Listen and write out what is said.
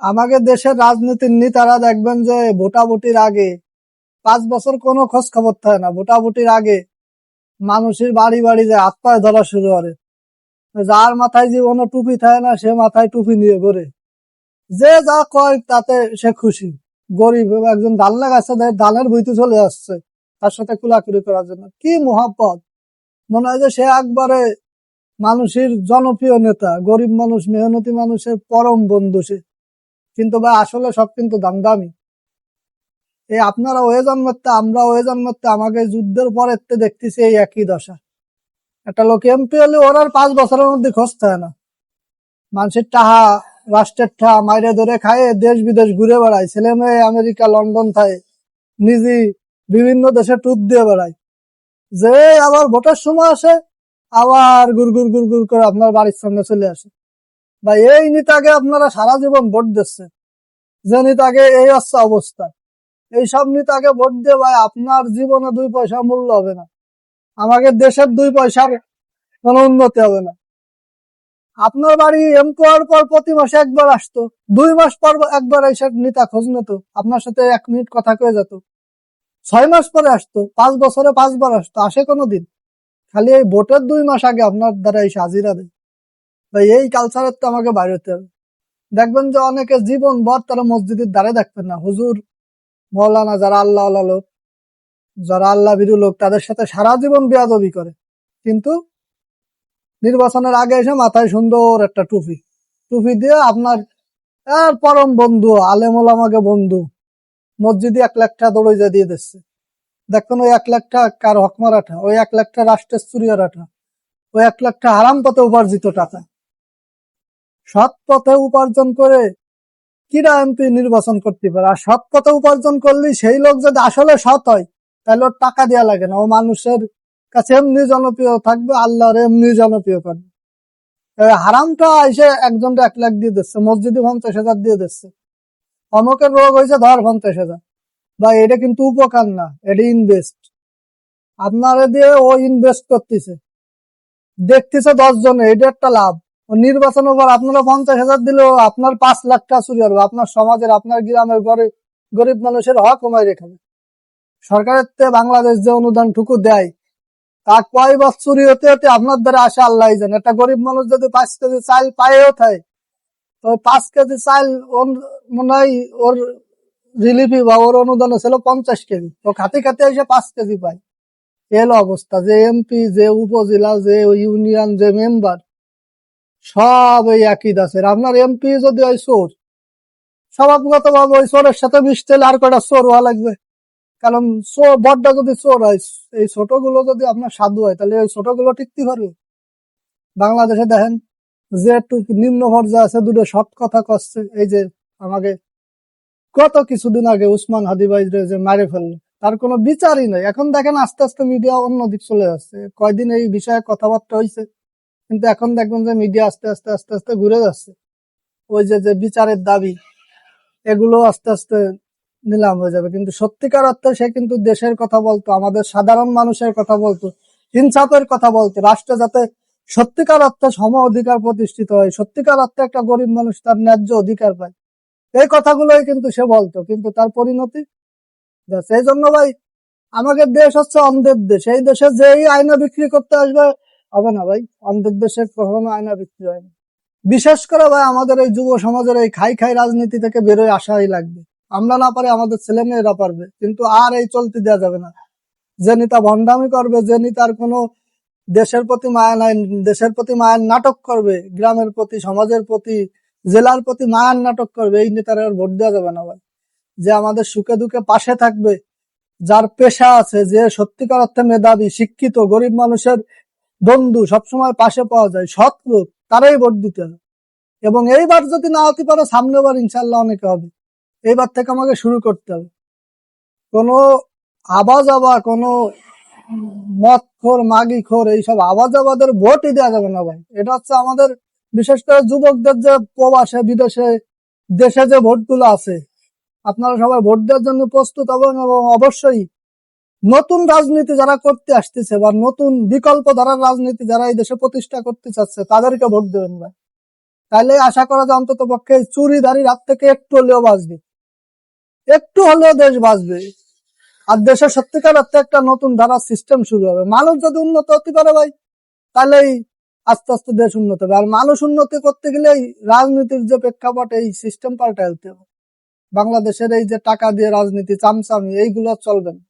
আমাদের দেশের রাজনীতির নেতারা দেখবেন যে ভোটাভুটির আগে পাঁচ বছর কোনো খোঁজ খবর থাকে না। ভোটাভুটির আগে মানুষের বাড়ি বাড়ি যে হাত পায়ে ধরা শুরু করে। যার মাথায় জীবনে টুপি থাকে না, সে মাথায় টুপি নিয়ে ঘুরে। যে যা কয় তাতে সে খুশি। গরিব একজন ডাল লাগাচ্ছে ডালের বইতে চলে আসছে তার সাথে কুলাকুলি করার জন্য। কি মহাব্বত মনে হয় যে সে একবারে মানুষের জনপ্রিয় নেতা, গরিব মানুষ, মেহনতি মানুষের পরম বন্ধু সে। কিন্তু ভাই, আসলে সব কিন্তু দাম দামি এই আপনারা ওয়ে জন্মাতে, আমরা ওয়ে জন্মাতে আমাকে যুদ্ধের পরের তে দেখতেছি এই একই দশা। একটা লোক এমপি হলে ওর আর পাঁচ বছরের মধ্যে খসতে হয় না। মানুষের টাহা, রাষ্ট্রের টাহা মাইরে ধরে খায়, দেশ বিদেশ ঘুরে বেড়ায়, ছেলে মেয়ে আমেরিকা, লন্ডন থাকে নিজে বিভিন্ন দেশে টুপ দিয়ে বেড়ায়। যে আবার ভোটের সময় আসে, আবার গুড় গুড় গুড় গুড় করে আপনার বাড়ির সামনে চলে আসে। বা এই নেতাকে আপনারা সারা জীবন ভোট দিচ্ছে যে নেতাকে এই হচ্ছে অবস্থা। এই সব নেতাকে ভোট দিয়ে ভাই আপনার জীবনে দুই পয়সা মূল্য হবে না। আমাকে দেশের দুই পয়সার কোনো উন্নতি হবে না। আপনার বাড়ি এম হওয়ার পর প্রতি মাসে একবার আসতো। দুই মাস পর একবার এসে নেতা খোঁজ নিত। আপনার সাথে এক মিনিট কথা কয়ে যেত। ছয় মাস পরে আসতো। পাঁচ বছরে পাঁচবার আসতো। আসে কোনো দিন। খালি এই ভোটের দুই মাস আগে আপনার দ্বারা এসে হাজিরা দেয়। ভাই এই কালচারের তো আমাকে বাইরে হতে হবে। দেখবেন যে অনেকে জীবন ভর তারা মসজিদের দ্বারে দেখবেন না। হুজুর, মৌলানা যারা আল্লাহ লোক, যারা আল্লাহ বিরু লোক, তাদের সাথে সারা জীবন বেয়াদবি করে। কিন্তু নির্বাচনের আগে এসে মাথায় সুন্দর একটা টুপি। টুপি দিয়ে আপনার আর পরম বন্ধু আলেমুল আমাকে বন্ধু, মসজিদে এক লাখ টাকা দৌড়ে যা দিয়ে দিচ্ছে। দেখবেন ওই এক লাখ টাকা কার হকমার আঠা ওই এক লাখ টাকা রাষ্ট্রের চুরিয়ার আঠা ওই এক লাখ টাকা হারাম পথে উপার্জিত টাকা? সৎ পথে উপার্জন করে কিরা এমপি নির্বাচন করতে পারে। আর সৎ পথে উপার্জন করলে সেই লোক যদি আসলে সৎ হয়, তাহলে ওর টাকা দেওয়া লাগে না। ও মানুষের কাছে এমনি জনপ্রিয় থাকবে, আল্লাহর এমনি জনপ্রিয় করবে হারামটা এসে একজন এক লাখ দিয়ে দিচ্ছে, মসজিদে পঞ্চাশ হাজার দিয়ে দিচ্ছে। অমুকের রোগ হয়েছে, ধর পঞ্চাশ হাজার। বা এটা কিন্তু উপকার না, এটা ইনভেস্ট আপনারা দিয়ে ও ইনভেস্ট করতেছে। দেখতেছে দশ জনে এটা একটা লাভ। নির্বাচনের পর আপনারা পঞ্চাশ হাজার দিলেও আপনার পাঁচ লাখ টাকা চুরি হবে। আপনার সমাজের, আপনার গ্রামের ঘরে গরিব মানুষের হক কমাই রেখে সরকারের তে বাংলাদেশ যে অনুদান টুকু দেয়, তা কয় বছর চুরি হতে হতে আপনার দ্বারা আসে আল্লাহ জানে। একটা গরিব মানুষ যদি পাঁচ কেজি চাল পায়েও থাকে তো পাঁচ কেজি চাল ওর মনে হয় ওর রিলিফি বা ওর অনুদান ছিল পঞ্চাশ কেজি। তো খাতে খাতে এসে পাঁচ কেজি পায়। এলো অবস্থা। যে এমপি যে উপজেলা, যে ইউনিয়ন যে মেম্বার সব এই একই দাসের আপনার এমপি যদি ওই চোর স্বভাবগত ভাবে ওই চোরের সাথে মিশতে আর কটা চোর হওয়া লাগবে? কারণ বড্ডা যদি চোর হয়, এই ছোটগুলো যদি আপনার সাধু হয়, তাহলে ওই ছোটগুলো টিকতে পারবে। বাংলাদেশে দেখেন যে একটু নিম্ন পর্যায়ে আছে, দুটো সৎ কথা করছে এই যে আমাকে কত কিছুদিন আগে উসমান হাদিবাই যে মারে ফেলল, তার কোনো বিচারই নাই। এখন দেখেন আস্তে আস্তে মিডিয়া অন্যদিক চলে যাচ্ছে কয়দিন এই বিষয়ে কথাবার্তা হয়েছে কিন্তু এখন দেখবেন যে মিডিয়া আস্তে আস্তে আস্তে আস্তে ঘুরে যাচ্ছে। ওই যে যে বিচারের দাবি, এগুলো আস্তে আস্তে নিলাম হয়ে যাবে। কিন্তু সত্যিকার অর্থে সে কিন্তু দেশের কথা বলতো, আমাদের সাধারণ মানুষের কথা বলতো ইনসাফের কথা বলতো। রাষ্ট্রে যাতে সত্যিকার অর্থে সম অধিকার প্রতিষ্ঠিত হয়, সত্যিকার অর্থে একটা গরিব মানুষ তার ন্যায্য অধিকার পায়। এই কথাগুলোই কিন্তু সে বলতো, কিন্তু তার পরিণতি এই জন্য ভাই, আমাদের দেশ হচ্ছে অন্ধের দেশ। এই দেশে যেই আয়না বিক্রি করতে আসবে হবে না ভাই। অন্ধের দেশে কখনো আয়না বিক্রি হয় না বিশেষ করে ভাই আমাদের এই যুব সমাজের এই খাই খাই রাজনীতি থেকে বেরোয় আসাই লাগবে। আমরা না পারে আমাদের ছেলে মেয়েরা পারবে, কিন্তু আর এই চলতে দেওয়া যাবে না। যে নেতা ভণ্ডামি করবে, যে নেতার কোনো দেশের প্রতি মায়া নাই, দেশের প্রতি মায়ার নাটক করবে, গ্রামের প্রতি, সমাজের প্রতি, জেলার প্রতি মায়ার নাটক করবে, এই নেতার ভোট দেওয়া যাবে না ভাই। যে আমাদের সুখে দুঃখে পাশে থাকবে, যার পেশা আছে, যে সত্যিকার অর্থে মেধাবী, শিক্ষিত, গরিব মানুষের বন্ধু সবসময় পাশে পাওয়া যায় সৎ লোক তারাই ভোট দিতে হবে এবং এইবার যদি না হতে পারে, সামনেবার ইনশাল্লাহ অনেকে হবে। এইবার থেকে আমাকে শুরু করতে হবে। কোনো আবাজ আবা কোনো মদ খোর মাগি খোর এইসব আবাজ আবাদের ভোটই দেওয়া যাবে না ভাই। এটা হচ্ছে আমাদের, বিশেষ করে যুবকদের যে প্রবাসে, বিদেশে, দেশে যে ভোটগুলো আছে, আপনারা সবাই ভোট দেওয়ার জন্য প্রস্তুত হবেন এবং অবশ্যই নতুন রাজনীতি যারা করতে আসতেছে বা নতুন বিকল্প ধারার রাজনীতি যারা এই দেশে প্রতিষ্ঠা করতে চাচ্ছে, তাদেরকে ভোট দেবেন ভাই। তাহলে আশা করা যায় অন্তত পক্ষে এই চুরিদারির হাত থেকে একটু হলেও বাঁচবে। একটু হলেও দেশ বাঁচবে। আর দেশের সত্যিকার অর্থে একটা নতুন ধারার সিস্টেম শুরু হবে। মানুষ যদি উন্নত হতে পারে ভাই তাহলেই আস্তে আস্তে দেশ উন্নত হবে। আর মানুষ উন্নতি করতে গেলে এই রাজনীতির যে প্রেক্ষাপট এই সিস্টেম পাল্টাইতে হবে। বাংলাদেশের এই যে টাকা দিয়ে রাজনীতি, চামচামি, এইগুলো চলবে না।